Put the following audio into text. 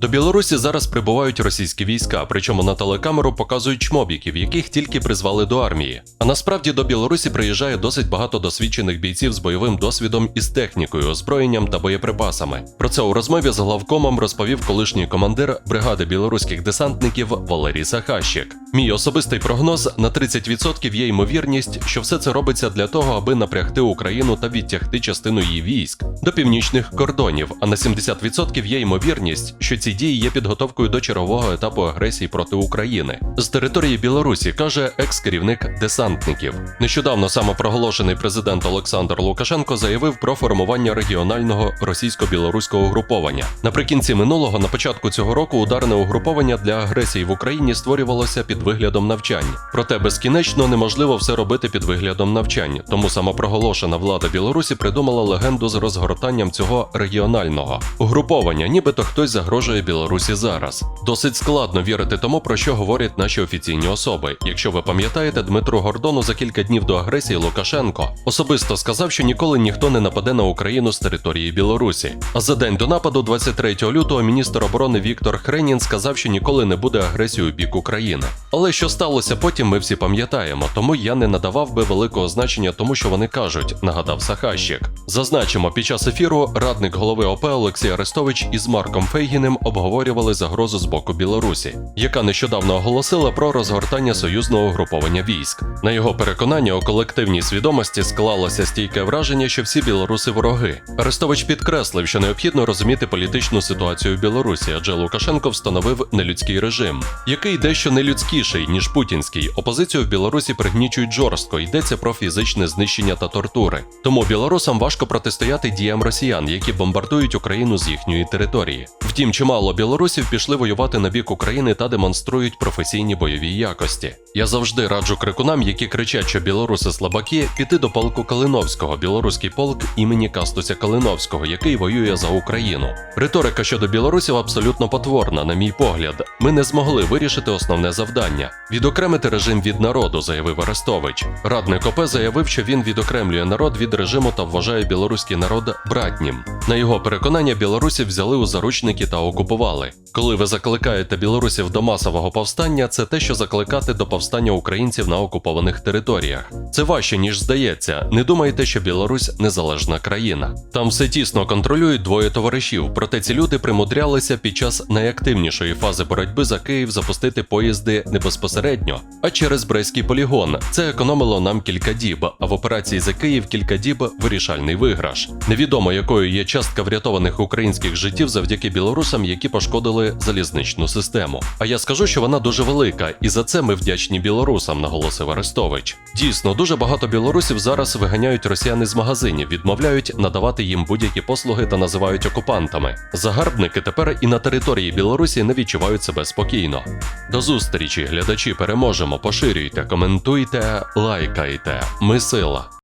До Білорусі зараз прибувають російські війська, причому на телекамеру показують чмобіків, яких тільки призвали до армії. А насправді до Білорусі приїжджає досить багато досвідчених бійців з бойовим досвідом із технікою, озброєнням та боєприпасами. Про це у розмові з главкомом розповів колишній командир бригади білоруських десантників Валерій Сахащик. Мій особистий прогноз на 30% є ймовірність, що все це робиться для того, аби напрягти Україну та відтягти частину її військ до північних кордонів. А на 70% є ймовірність, що ці дії є підготовкою до чергового етапу агресії проти України з території Білорусі, каже екс-керівник десантників. Нещодавно самопроголошений президент Олександр Лукашенко заявив про формування регіонального російсько-білоруського угруповання. Наприкінці минулого, на початку цього року, ударне угруповання для агресії в Україні створювалося під виглядом навчань. Проте безкінечно неможливо все робити під виглядом навчань. Тому самопроголошена влада Білорусі придумала легенду з розгортанням цього регіонального угруповання, нібито хтось загрожує Білорусі зараз. Досить складно вірити тому, про що говорять наші офіційні особи. Якщо ви пам'ятаєте, Дмитру Гордону за кілька днів до агресії Лукашенко особисто сказав, що ніколи ніхто не нападе на Україну з території Білорусі. А за день до нападу, 23 лютого, міністр оборони Віктор Хренін сказав, що ніколи не буде агресії у бік України. Але що сталося потім, ми всі пам'ятаємо, тому я не надавав би великого значення тому, що вони кажуть, нагадав Сахащик. Зазначимо, під час ефіру радник голови ОП Олексій Арестович із Марком Фейгіним обговорювали загрозу з боку Білорусі, яка нещодавно оголосила про розгортання союзного угруповання військ. На його переконання у колективній свідомості склалося стійке враження, що всі білоруси вороги. Арестович підкреслив, що необхідно розуміти політичну ситуацію в Білорусі, адже Лукашенко встановив нелюдський режим, який дещо нелюдськіший ніж путінський. Опозицію в Білорусі пригнічують жорстко. Йдеться про фізичне знищення та тортури. Тому білорусам важко протистояти діям росіян, які бомбардують Україну з їхньої території. Втім, чимало білорусів пішли воювати на бік України та демонструють професійні бойові якості. Я завжди раджу крикунам, які кричать, що білоруси слабаки, піти до полку Калиновського, білоруський полк імені Кастуся Калиновського, який воює за Україну. Риторика щодо білорусів абсолютно потворна, на мій погляд. Ми не змогли вирішити основне завдання відокремити режим від народу, заявив Арестович. Радник ОП заявив, що він відокремлює народ від режиму та вважає білоруський народ братнім. На його переконання, білорусів взяли у заручники та окупували. Коли ви закликаєте білорусів до масового повстання, це те, що закликати до повстання українців на окупованих територіях. Це важче ніж здається. Не думайте, що Білорусь незалежна країна. Там все тісно контролюють двоє товаришів. Проте ці люди примудрялися під час найактивнішої фази боротьби за Київ запустити поїзди не безпосередньо, а через Брестський полігон. Це економило нам кілька діб. А в операції за Київ кілька діб вирішальний виграш. Невідомо якою є частка врятованих українських життів завдяки білорусам, які пошкодили залізничну систему. А я скажу, що вона дуже велика, і за це ми вдячні білорусам, наголосив Арестович. Дійсно, дуже багато білорусів зараз виганяють росіяни з магазинів, відмовляють надавати їм будь-які послуги та називають окупантами. Загарбники тепер і на території Білорусі не відчувають себе спокійно. До зустрічі, глядачі, переможемо. Поширюйте, коментуйте, лайкайте. Ми сила.